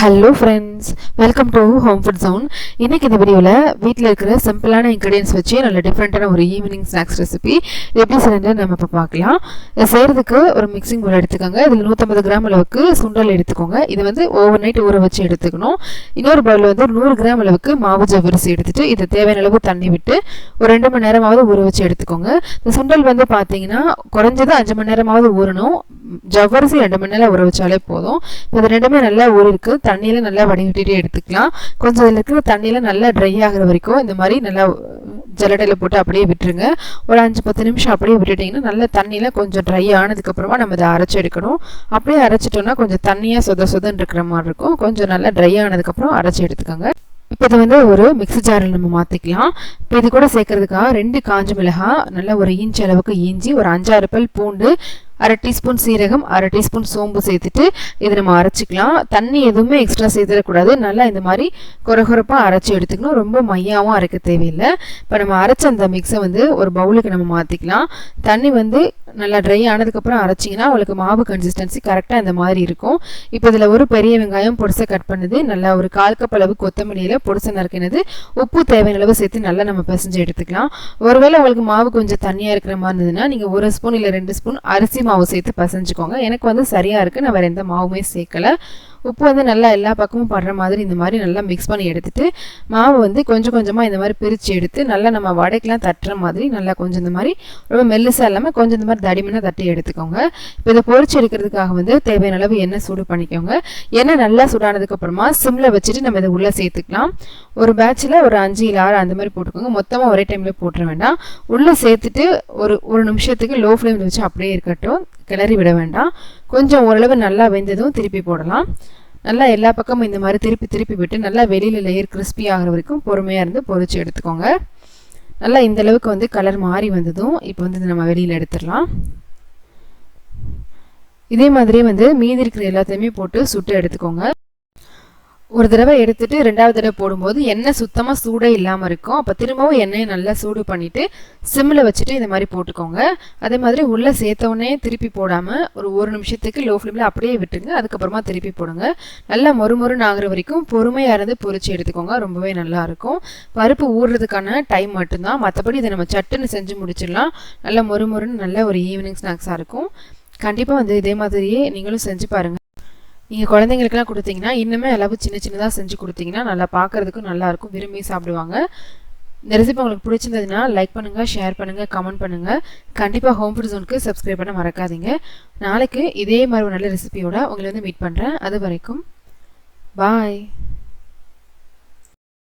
Hello friends welcome to home food zone இன்றைக்கி இந்த வீடியோவில் வீட்டில் இருக்கிற சிம்பிளான இன்க்ரீடியன்ஸ் வச்சு நல்ல டிஃப்ரெண்ட்டான ஒரு ஈவினிங் ஸ்நாக்ஸ் ரெசிபி எப்படி செய்யறது நம்ம இப்போ பார்க்கலாம். இதை செய்கிறதுக்கு ஒரு மிக்சிங் பவுல் எடுத்துக்கோங்க. இதில் நூற்றம்பது கிராம் அளவுக்கு சுண்டல் எடுத்துக்கோங்க. இதை வந்து ஓவர் நைட் ஊற வச்சு எடுத்துக்கணும். இன்னொரு பவுலில் வந்து நூறு கிராம் அளவுக்கு மாவு ஜவ்வரிசி எடுத்துட்டு இதை தேவையான அளவு தண்ணி விட்டு ஒரு ரெண்டு மணி நேரமாவது ஊற வச்சு எடுத்துக்கோங்க. இந்த சுண்டல் வந்து பார்த்தீங்கன்னா குறைஞ்சது அஞ்சு மணி நேரமாவது ஊறணும். ஜவ்வரிசி ரெண்டு மணி நேரம் ஊற வச்சாலே போதும். இப்போ இது ரெண்டுமே நல்லா ஊறிருக்கு தண்ணியில் நல்லா வடிகட்டிட்டு எடுத்துக்கலாம். கொஞ்சம் இதில் இருக்கிற தண்ணியில் நல்லா ட்ரை ஆகிற வரைக்கும் இந்த மாதிரி நல்லா ஜலடையில் போட்டு அப்படியே விட்டுருங்க. ஒரு அஞ்சு பத்து நிமிஷம் அப்படியே விட்டுட்டிங்கன்னா நல்லா தண்ணியில் கொஞ்சம் ட்ரை ஆனதுக்கப்புறமா நம்ம இதை அரைச்சி எடுக்கணும். அப்படியே அரைச்சிட்டோம்னா கொஞ்சம் தண்ணியாக சொத சொதன்னு இருக்கிற மாதிரி இருக்கும். கொஞ்சம் நல்லா ட்ரை ஆனதுக்கப்புறம் அரைச்சி எடுத்துக்கோங்க. இப்போ இது வந்து ஒரு மிக்ஸி ஜாரில் நம்ம மாற்றிக்கலாம் இப்போ இது கூட சேர்க்கறதுக்காக ரெண்டு காஞ்ச மிளகாய் நல்லா ஒரு இன்ச் அளவுக்கு இஞ்சி ஒரு அஞ்சாறு பல் பூண்டு அரை டீஸ்பூன் சீரகம் அரை டீஸ்பூன் சோம்பு சேர்த்துட்டு இதை நம்ம அரைச்சிக்கலாம். தண்ணி எதுவுமே எக்ஸ்ட்ரா சேர்த்துடக்கூடாது. நல்லா இந்த மாதிரி குறகுறப்பாக அரைச்சி எடுத்துக்கணும். ரொம்ப மையாவும் அரைக்க தேவையில்லை. இப்போ நம்ம அரைச்ச அந்த மிக்ஸை வந்து ஒரு பவுலுக்கு நம்ம மாற்றிக்கலாம் தண்ணி வந்து நல்லா ட்ரை ஆனதுக்கப்புறம் அரைச்சிங்கன்னா உங்களுக்கு மாவு கன்சிஸ்டன்சி கரெக்டாக இந்த மாதிரி இருக்கும். இப்போ இதில் ஒரு பெரிய வெங்காயம் பொடிசை கட் பண்ணுது. நல்லா ஒரு கால் கப் அளவு கொத்தமல்லியில் பொடிசை நறுக்கினது. உப்பு தேவையான அளவு சேர்த்து நல்லா நம்ம பிசைஞ்சு எடுத்துக்கலாம். ஒருவேளை உங்களுக்கு மாவு கொஞ்சம் தண்ணியாக இருக்கிற மாதிரி இருந்ததுன்னா நீங்கள் ஒரு ஸ்பூன் இல்லை ரெண்டு ஸ்பூன் அரிசி மாவு சேர்த்து பசைஞ்சுக்கோங்க. எனக்கு வந்து சரியாக இருக்குது நான் வேறு எந்த மாவுமே சேர்க்கலை. உப்பு வந்து நல்லா எல்லா பக்கமும் படுற மாதிரி இந்த மாதிரி நல்லா மிக்ஸ் பண்ணி எடுத்துகிட்டு மாவு வந்து கொஞ்சம் கொஞ்சமாக இந்த மாதிரி பிரித்து எடுத்து நல்லா நம்ம வடைக்கெலாம் தட்டுற மாதிரி நல்லா கொஞ்சம் இந்த மாதிரி ரொம்ப மெல்லுசாக இல்லாமல் கொஞ்சம் இந்த மாதிரி தடிமனாக தட்டி எடுத்துக்கோங்க. இப்போ இதை பொறிச்சு எடுக்கிறதுக்காக வந்து தேவையான அளவு எண்ணெய் சூடு பண்ணிக்கோங்க. எண்ணெய் நல்லா சூடானதுக்கப்புறமா சிம்மில் வச்சுட்டு நம்ம இதை உள்ளே சேர்த்துக்கலாம். ஒரு பேட்சில் ஒரு அஞ்சு இல்லை ஆறு அந்த மாதிரி போட்டுக்கோங்க. மொத்தமாக ஒரே டைமில் போட்டுற வேண்டாம். உள்ளே சேர்த்துட்டு ஒரு ஒரு நிமிஷத்துக்கு லோ ஃப்ளேமில் வச்சு அப்படியே இருக்கட்டும். கிளறி விட வேண்டாம். கொஞ்சம் ஓரளவு நல்லா வெந்ததும் திருப்பி போடலாம். நல்லா எல்லா பக்கமும் இந்த மாதிரி திருப்பி திருப்பி விட்டு நல்லா வெளியில் லேயர் கிறிஸ்பி ஆகிற வரைக்கும் பொறுமையாக இருந்து பொறிச்சு எடுத்துக்கோங்க. நல்லா இந்த அளவுக்கு வந்து கலர் மாறி வந்ததும் இப்போ வந்து நம்ம வெளியில் எடுத்துடலாம். இதே மாதிரியே வந்து மீதி இருக்கிற எல்லாத்தையுமே போட்டு சுட்டு எடுத்துக்கோங்க. ஒரு தடவை எடுத்துட்டு ரெண்டாவது தடவை போடும்போது எண்ணெய் சுத்தமாக சூடே இல்லாமல் இருக்கும். அப்போ திரும்பவும் எண்ணெயை நல்லா சூடு பண்ணிவிட்டு சிம்மில் வச்சுட்டு இந்த மாதிரி போட்டுக்கோங்க. அதே மாதிரி உள்ளே சேர்த்தவுடனே திருப்பி போடாமல் ஒரு ஒரு நிமிஷத்துக்கு லோ ஃப்ளேமில் அப்படியே விட்டுருங்க. அதுக்கப்புறமா திருப்பி போடுங்க. நல்லா மொறுமொறுன்னு ஆகிற வரைக்கும் பொறுமையாக இருந்து பொறிச்சு எடுத்துக்கோங்க. ரொம்பவே நல்லாயிருக்கும் பருப்பு ஊறுறதுக்கான டைம் மட்டும்தான். மற்றபடி இதை நம்ம சட்டுன்னு செஞ்சு முடிச்சிடலாம். நல்லா மொறுமொறுன்னு நல்ல ஒரு ஈவினிங் ஸ்நாக்ஸாக இருக்கும். கண்டிப்பாக வந்து இதே மாதிரியே நீங்களும் செஞ்சு பாருங்கள் நீங்கள் குழந்தைங்களுக்குலாம் கொடுத்தீங்கன்னா இன்னுமே அளவு சின்ன சின்னதாக செஞ்சு கொடுத்தீங்கன்னா நல்லா பார்க்குறதுக்கும் நல்லாயிருக்கும் விரும்பி சாப்பிடுவாங்க. இந்த ரெசிபி உங்களுக்கு பிடிச்சிருந்ததுன்னா லைக் பண்ணுங்கள் ஷேர் பண்ணுங்கள் கமெண்ட் பண்ணுங்கள் கண்டிப்பாக ஹோம் ஃபுட் ஜோனுக்கு சப்ஸ்கிரைப் பண்ண மறக்காதீங்க. நாளைக்கு இதே மாதிரி ஒரு நல்ல ரெசிபியோட உங்களை வந்து மீட் பண்ணுறேன் அது வரைக்கும் பாய்